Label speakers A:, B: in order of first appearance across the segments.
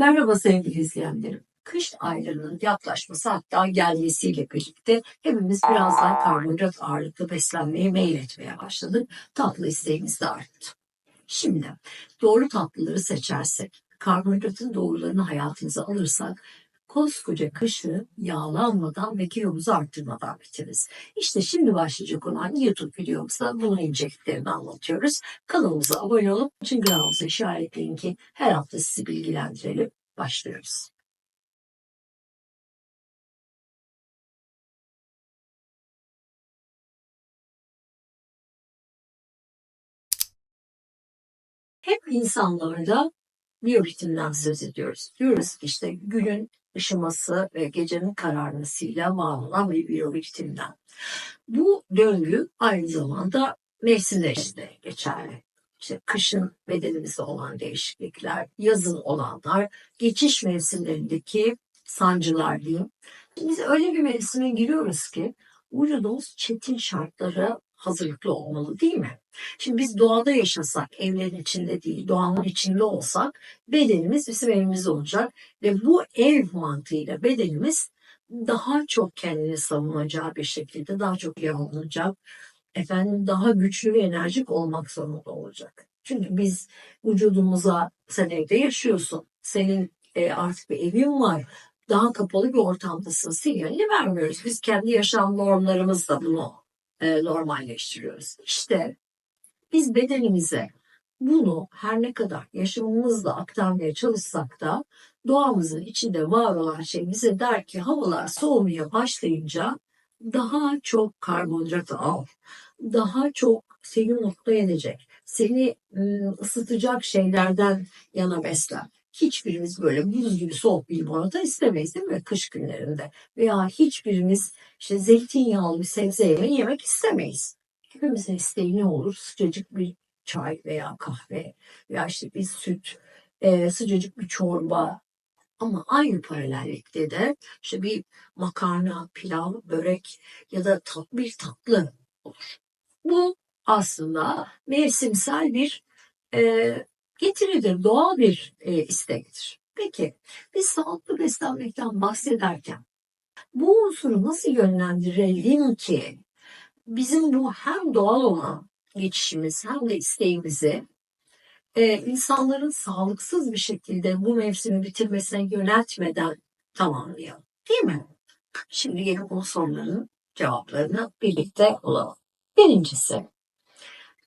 A: Merhaba sevgili izleyenlerim. Kış aylarının yaklaşması hatta gelmesiyle birlikte hepimiz biraz daha karbonhidrat ağırlıklı beslenmeye meyletmeye başladık. Tatlı isteğimiz de arttı. Şimdi doğru tatlıları seçersek, karbonhidratın doğrularını hayatımıza alırsak koskoca kışı yağlanmadan ve kilomuzu arttırmadan bitiririz. İşte şimdi başlayacak olan YouTube videomuzda bunun inceliklerini anlatıyoruz. Kanalımıza abone olup bütün gramımızı işaretleyin ki her hafta sizi bilgilendirelim. Başlıyoruz. Hep insanlarda biyoritimden söz ediyoruz. Diyoruz ki işte günün ışıması ve gecenin kararmasıyla var olan bir biyoritimden. Bu döngü aynı zamanda mevsimler içinde geçerli. İşte kışın bedenimizde olan değişiklikler, yazın olanlar, geçiş mevsimlerindeki sancılar diyeyim. Biz öyle bir mevsime giriyoruz ki vücudumuz çetin şartlara hazırlıklı olmalı değil mi? Şimdi biz doğada yaşasak, evlerin içinde değil, doğanın içinde olsak bedenimiz bizim evimiz olacak ve bu ev mantığıyla bedenimiz daha çok kendini savunacağı bir şekilde daha çok yaranılacak, efendim daha güçlü ve enerjik olmak zorunda olacak. Çünkü biz vücudumuza sen evde yaşıyorsun, senin e, artık bir evin var, daha kapalı bir ortamdasın sinyalini vermiyoruz. Biz kendi yaşam normlarımızla bunu e, normalleştiriyoruz. İşte biz bedenimize bunu her ne kadar yaşamımızla aktarmaya çalışsak da doğamızın içinde var olan şey bize der ki havalar soğumaya başlayınca daha çok karbonhidrat al. Daha çok seni mutlu edecek, seni ısıtacak şeylerden yana beslen. Hiçbirimiz böyle buz gibi soğuk bir limonata istemeyiz değil mi kış günlerinde? Veya hiçbirimiz işte zeytinyağlı bir sebze yemek istemeyiz. Hepimizin isteği ne olur? Sıcacık bir çay veya kahve veya işte bir süt, e, sıcacık bir çorba. Ama aynı paralellikte de işte bir makarna, pilav, börek ya da tat, bir tatlı olur. Bu aslında mevsimsel bir e, getiridir, doğal bir e, istektir. Peki biz sağlıklı beslenmekten bahsederken bu unsuru nasıl yönlendirelim ki bizim bu hem doğal olan geçişimiz hem de isteğimizi e, insanların sağlıksız bir şekilde bu mevsimi bitirmesine yöneltmeden tamamlayalım. Değil mi? Şimdi gelin bu soruların cevaplarını birlikte olalım. Birincisi,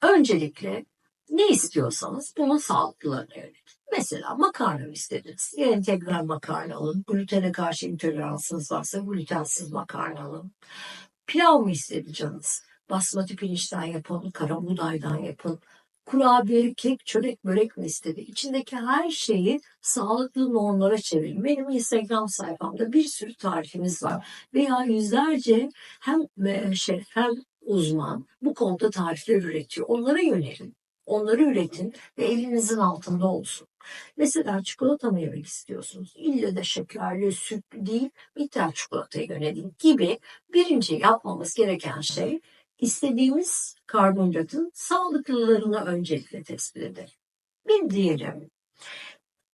A: öncelikle ne istiyorsanız bunu sağlıklılarına yönetin. Mesela makarna istediniz. Ya integral makarna alın. Glutene karşı intoleransınız varsa glutensiz makarna alın. Pilav mı istedi canınız? Basmati pirinçten yapın, kara buğdaydan yapın. Kurabiye, kek, çörek, börek mi istedi? İçindeki her şeyi sağlıklı normlara çevirin. Benim Instagram sayfamda bir sürü tarifimiz var. Veya yüzlerce hem şef hem uzman bu konuda tarifler üretiyor. Onlara yönelin. Onları üretin ve elinizin altında olsun. Mesela çikolata mı yemek istiyorsunuz? İlle de şekerli, sütlü değil, bitter çikolataya yönelin gibi birinci yapmamız gereken şey istediğimiz karbonhidratın sağlıklılarını öncelikle tespit edelim. Bir diyelim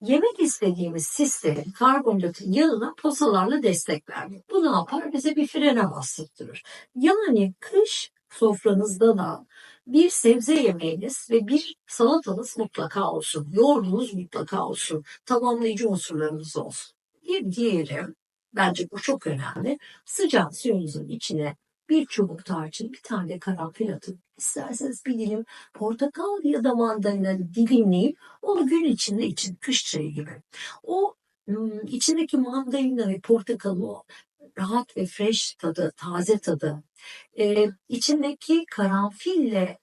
A: yemek istediğimiz sistemin karbonhidratın yanına posalarla destek vermek. Bu ne yapar? Bize bir frene bastırır. Yani kış sofranızda da bir sebze yemeğiniz ve bir salatanız mutlaka olsun. Yoğurdunuz mutlaka olsun. Tamamlayıcı unsurlarınız olsun. Bir diğeri, bence bu çok önemli. Sıcak suyunuzun içine bir çubuk tarçın, bir tane karanfil atın. İsterseniz bir dilim portakal ya da mandalina dilimleyip onu gün içinde için kış çayı gibi. O içindeki mandalina ve portakalın o rahat ve fresh tadı, taze tadı, e, içindeki karanfille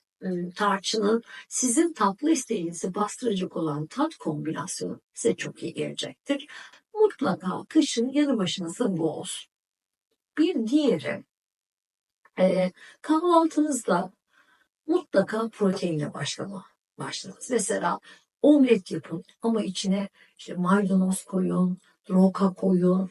A: tarçının sizin tatlı isteğinizi bastıracak olan tat kombinasyonu size çok iyi gelecektir. Mutlaka kışın yanı başınızda bu olsun. Bir diğeri e, kahvaltınızda mutlaka proteinle başlama başladınız. Mesela omlet yapın ama içine işte maydanoz koyun, roka koyun,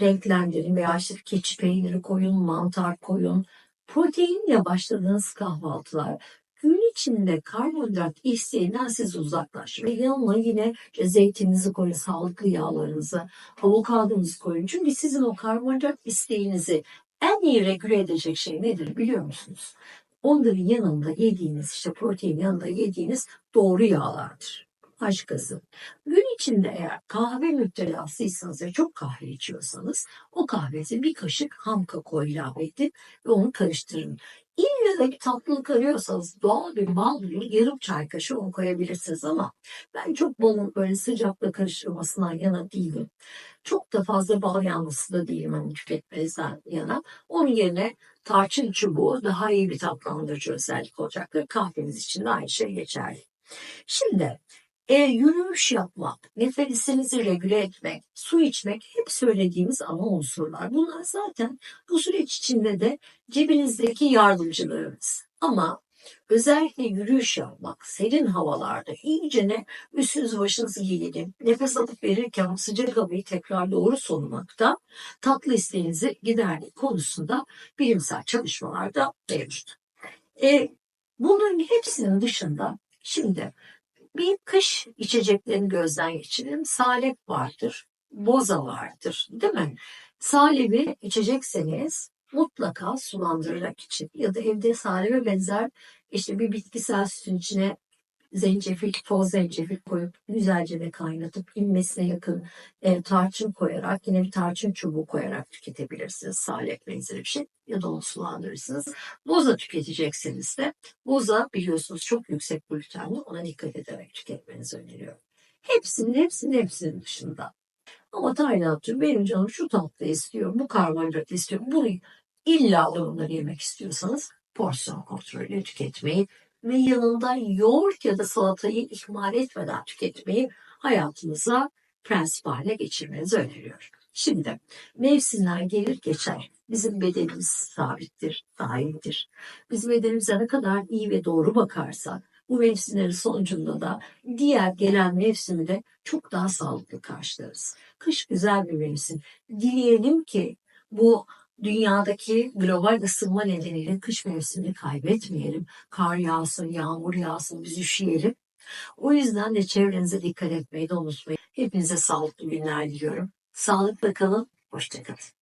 A: renklendirin veya işte keçi peyniri koyun, mantar koyun. Proteinle başladığınız kahvaltılar gün içinde karbonhidrat isteğinden siz uzaklaş ve yanına yine işte zeytininizi koyun, sağlıklı yağlarınızı, avokadonuzu koyun. Çünkü sizin o karbonhidrat isteğinizi en iyi regüle edecek şey nedir biliyor musunuz? Onların yanında yediğiniz işte protein yanında yediğiniz doğru yağlardır. Aşk gazı. Gün içinde eğer kahve müptelasıysanız ve çok kahve içiyorsanız o kahvede bir kaşık ham kakao ilave edin ve onu karıştırın. İlle de bir tatlılık arıyorsanız doğal bir bal bulun, yarım çay kaşığı onu koyabilirsiniz ama ben çok balın böyle sıcakla karıştırmasından yana değilim. Çok da fazla bal yanlısı da değilim hani tüketmenizden yana. Onun yerine tarçın çubuğu daha iyi bir tatlandırıcı özellik olacaktır. Kahveniz için de aynı şey geçerli. Şimdi e, yürüyüş yapmak, nefesinizi regüle etmek, su içmek hep söylediğimiz ana unsurlar. Bunlar zaten bu süreç içinde de cebinizdeki yardımcılarınız. Ama özellikle yürüyüş yapmak, serin havalarda iyicene üstünüz başınızı giyin, nefes alıp verirken sıcak havayı tekrar doğru solumakta tatlı isteğinizi gidermek konusunda bilimsel çalışmalarda mevcut. E, bunların hepsinin dışında şimdi bir kış içeceklerini gözden geçirelim. Salep vardır, boza vardır değil mi? Salebi içecekseniz mutlaka sulandırarak için ya da evde salebe benzer işte bir bitkisel sütün içine zencefil, toz zencefil koyup güzelce de kaynatıp inmesine yakın e, tarçın koyarak yine bir tarçın çubuğu koyarak tüketebilirsiniz. Salep benzeri bir şey ya da onu sulandırırsınız. Boza tüketecekseniz de boza biliyorsunuz çok yüksek glutenli ona dikkat ederek tüketmenizi öneriyorum. Hepsinin hepsinin hepsinin dışında. Ama Tayland'cığım benim canım şu tatlı istiyor, bu karbonhidrat istiyor, bunu illa bunları yemek istiyorsanız porsiyon kontrolü tüketmeyi ve yanında yoğurt ya da salatayı ihmal etmeden tüketmeyi hayatınıza prensip haline geçirmenizi öneriyorum. Şimdi mevsimler gelir geçer. Bizim bedenimiz sabittir, daimdir. Biz bedenimize ne kadar iyi ve doğru bakarsak bu mevsimlerin sonucunda da diğer gelen mevsimi de çok daha sağlıklı karşılarız. Kış güzel bir mevsim. Dileyelim ki bu dünyadaki global ısınma nedeniyle kış mevsimini kaybetmeyelim. Kar yağsın, yağmur yağsın, biz üşüyelim. O yüzden de çevrenize dikkat etmeyi de unutmayın. Hepinize sağlıklı günler diliyorum. Sağlıkla kalın, hoşçakalın.